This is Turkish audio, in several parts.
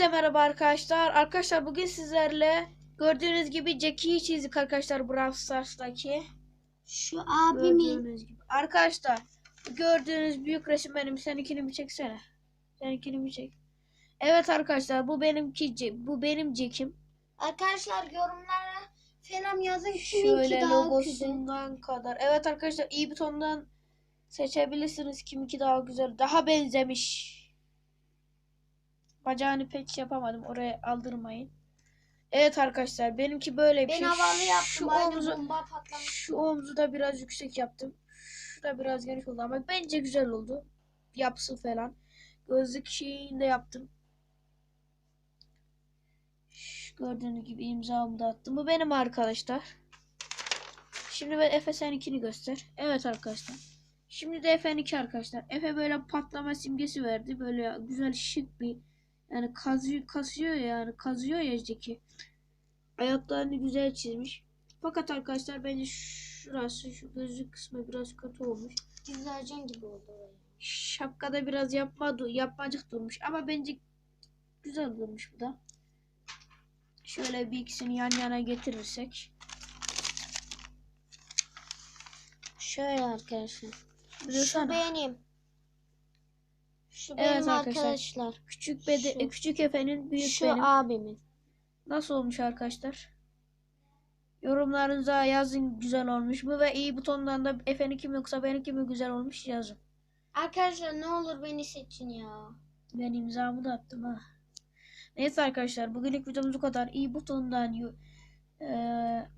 Hepinize merhaba arkadaşlar. Arkadaşlar bugün sizlerle gördüğünüz gibi Jackie'yi çizdik arkadaşlar Brawl Stars'taki. Şu abimin gibi. Arkadaşlar gördüğünüz büyük resim benim. Seninkini bir çeksene. Seninkini bir çek. Evet arkadaşlar bu benimki bu benim Jack'im. arkadaşlar yorumlara falan yazın Şöyle daha güzel. logosundan kadar. Evet arkadaşlar iyi butondan seçebilirsiniz kiminki daha güzel. Daha benzemiş. Bacağını pek şey yapamadım. Oraya aldırmayın. Evet arkadaşlar benimki böyle bir Ben şey. havalı yaptım. Şu aynı omzu, bomba patlamış. şu omzu da biraz yüksek yaptım. Şu da biraz geniş oldu ama bence güzel oldu. Yapısı falan. Gözlük şeyini de yaptım. Şu Gördüğünüz gibi imzamı da attım. Bu benim arkadaşlar. Şimdi ben Efe seninkini göster. Evet arkadaşlar. Şimdi de Efe'ninki arkadaşlar. Efe böyle patlama simgesi verdi. Böyle güzel şık bir yani kazıyor, kasıyor yani kazıyor ya Jackie. Ayaklarını güzel çizmiş. Fakat arkadaşlar bence şurası şu gözlük kısmı biraz kötü olmuş. Güzelcen gibi oldu. oraya. Şapkada biraz yapma yapmacık durmuş ama bence güzel durmuş bu da. Şöyle bir ikisini yan yana getirirsek. Şöyle arkadaşlar. Şu benim. Şu Evet benim arkadaşlar. arkadaşlar. Küçük bede Şu- küçük efenin büyük Şu benim. abimin. Nasıl olmuş arkadaşlar? Yorumlarınıza yazın güzel olmuş mu ve iyi butondan da efeninki mi yoksa benimki mi güzel olmuş yazın. Arkadaşlar ne olur beni seçin ya. Ben imzamı da attım ha. Neyse arkadaşlar bugünlük videomuz bu kadar. İyi butondan eee,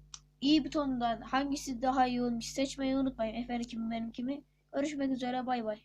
iyi butondan hangisi daha iyi olmuş seçmeyi unutmayın. Efendim kimi benim kimi. Görüşmek üzere bay bay.